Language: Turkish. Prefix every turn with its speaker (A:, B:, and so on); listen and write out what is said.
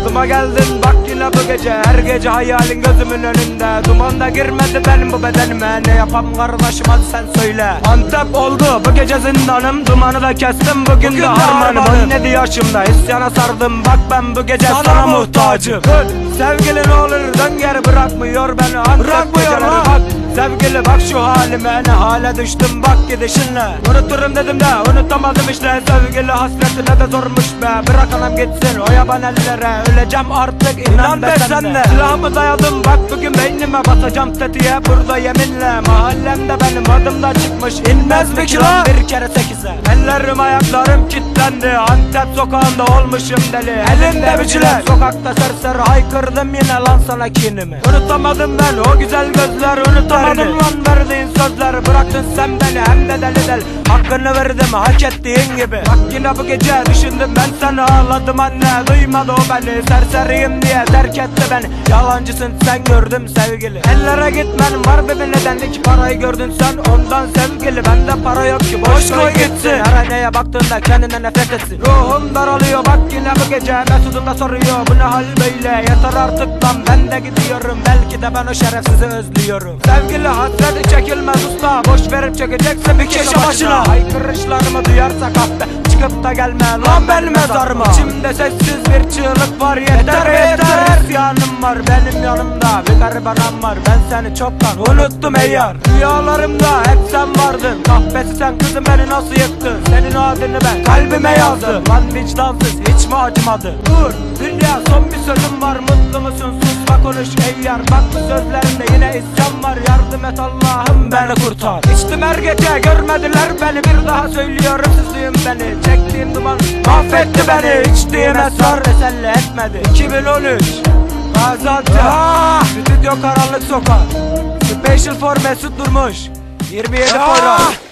A: Aklıma geldin bak yine bu gece. Her gece hayalin gözümün önünde. Dumanda girmedi benim bu bedenime. Ne yapam kardeşim hadi sen söyle. Antep oldu bu gece zindanım. Dumanı da kestim bugün,
B: Bugün
A: de harmanım.
B: harmanım.
A: 17 yaşımda isyana sardım. Bak ben bu gece sana,
B: Sana
A: muhtacım. Sevgili ne olur dön geri bırakmıyor beni. Antep
B: Bırakmıyor
A: geceleri bak Sevgili bak şu halime ne hale düştüm bak gidişinle. Unuturum dedim de unutamadım işte. Sevgili hasretine de zormuş be. Bırak anam gitsin o yaban ellere. Öleceğim artık inan,
B: İnan
A: be
B: be
A: sen
B: sen
A: de.
B: de.
A: Silahımı dayadım bak bugün beynime basacağım tetiğe. Burada yeminle mahallemde benim adım da çıkmış. İnmez mi ki lan. Bir kere sekize. Ellerim ayaklarım kilitlendi Antep sokağında olmuşum deli. Elimde biçiler Sokakta serseri haykırdım yine lan sana kinimi. Unutamadım ben o güzel gözler Unutamadım lan verdiğin sözler. Bıraktın sen beni hem de deli deli Hakkını verdim hak ettiğin gibi. Bak yine bu gece düşündüm ben seni ağladım anne. Duymadı o beni serseriyim diye terk etti beni. Yalancısın sen gördüm sevgili. Ellere gitmen var bir nedenlik Parayı gördün sen? Ondan sevgili Bende para yok ki boş, koy gitsin. Her aynaya baktığında kendine nefret etsin Ruhum daralıyor bak yine bu gece. Mesut'um da soruyor bu ne hal böyle? Yeter artık lan ben de gidiyorum. Belki de ben o şerefsizi özlüyorum. Sevgili hasret çekilmez usta Boş verip çekeceksin bir kişi başına. Haykırışlarımı duyarsa kahpe Çıkıp da gelme lan benim mezarıma. İçimde sessiz bir çığlık var Yeter yeter İsyanım var benim yanımda Bir garibanam var. Ben seni çoktan unuttum ey yar. Rüyalarımda hep sen vardın. Kahpesi sen kızım beni nasıl yıktın kalbime yazdım Lan vicdansız hiç mi acımadı? Dur dünya son bir sözüm var. Mutlu musun? Susma konuş ey yar. Bak bu sözlerimde yine isyan var. Yardım et Allah'ım beni kurtar. İçtim her gece görmediler beni. Bir daha söylüyorum süslüyüm beni. Çektiğim duman mahvetti beni. İçtiğim esrar teselli etmedi. 2013 Gaziantep. Stüdyo karanlık sokak. Special for Mesut Durmuş. 27 program